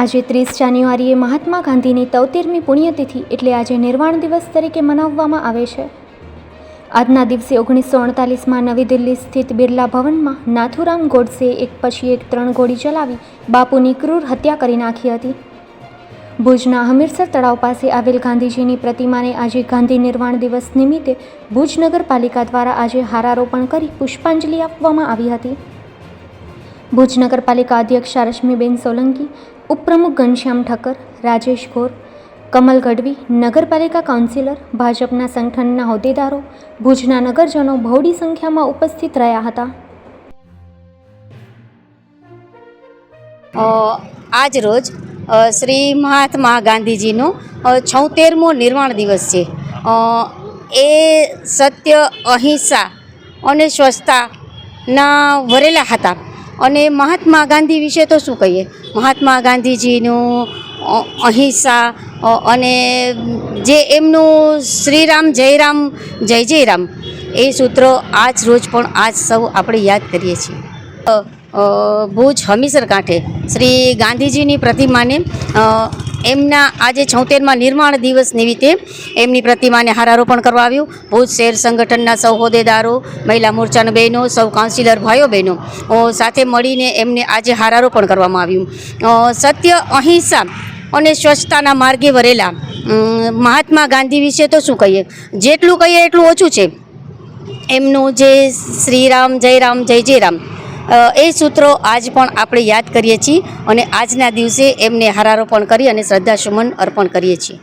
આજે ત્રીસ જાન્યુઆરીએ મહાત્મા ગાંધીની તૌતેરમી પુણ્યતિથિ એટલે આજે નિર્વાણ દિવસ તરીકે મનાવવામાં આવે છે. આજના દિવસે ઓગણીસો અડતાલીસમાં નવી દિલ્હી સ્થિત બિરલા ભવનમાં નાથુરામ ગોડસે એક પછી એક ત્રણ ગોળી ચલાવી બાપુની ક્રૂર હત્યા કરી નાખી હતી. ભુજના હમીરસર તળાવ પાસે આવેલ ગાંધીજીની પ્રતિમાને આજે ગાંધી નિર્વાણ દિવસ નિમિત્તે ભુજ નગરપાલિકા દ્વારા આજે હારારોપણ કરી પુષ્પાંજલિ આપવામાં આવી હતી. ભુજ નગરપાલિકા અધ્યક્ષા રશ્મિબેન સોલંકી, ઉપપ્રમુખ ઘનશ્યામ ઠક્કર, રાજેશ ગોર, કમલ ગઢવી, નગરપાલિકા કાઉન્સિલર, ભાજપના સંગઠનના હોદ્દેદારો, ભુજના નગરજનો બહોળી સંખ્યામાં ઉપસ્થિત રહ્યા હતા. આજ રોજ શ્રી મહાત્મા ગાંધીજીનો છોતેરમો નિર્વાણ દિવસ છે. એ સત્ય, અહિંસા અને સ્વચ્છતાના વરેલા હતા. અને મહાત્મા ગાંધી વિશે તો શું કહીએ? મહાત્મા ગાંધીજીનું અહિંસા અને જે એમનું શ્રીરામ, જયરામ, જય જય રામ એ સૂત્રો આજ રોજ પણ આજ સૌ આપણે યાદ કરીએ છીએ. ભુજ હમીસર કાંઠે શ્રી ગાંધીજીની પ્રતિમાને એમના આજે છોતેરમાં નિર્માણ દિવસ નિમિત્તે એમની પ્રતિમાને હારારોપણ કરવા આવ્યું. ભુજ શહેર સંગઠનના સૌ હોદ્દેદારો મહિલા મોરચાના બહેનો, સૌ કાઉન્સિલર ભાઈઓ બહેનો સાથે મળીને એમને આજે હારારોપણ કરવામાં આવ્યું. સત્ય, અહિંસા અને સ્વચ્છતાના માર્ગે વરેલા મહાત્મા ગાંધી વિશે તો શું કહીએ? જેટલું કહીએ એટલું ઓછું છે. એમનું જે શ્રીરામ જય રામ જય જય રામ એ સૂત્રો આજ પણ આપણે યાદ કરીએ છીએ અને આજના દિવસે એમને હારારોપણ કરી અને શ્રદ્ધાસુમન અર્પણ કરીએ છીએ.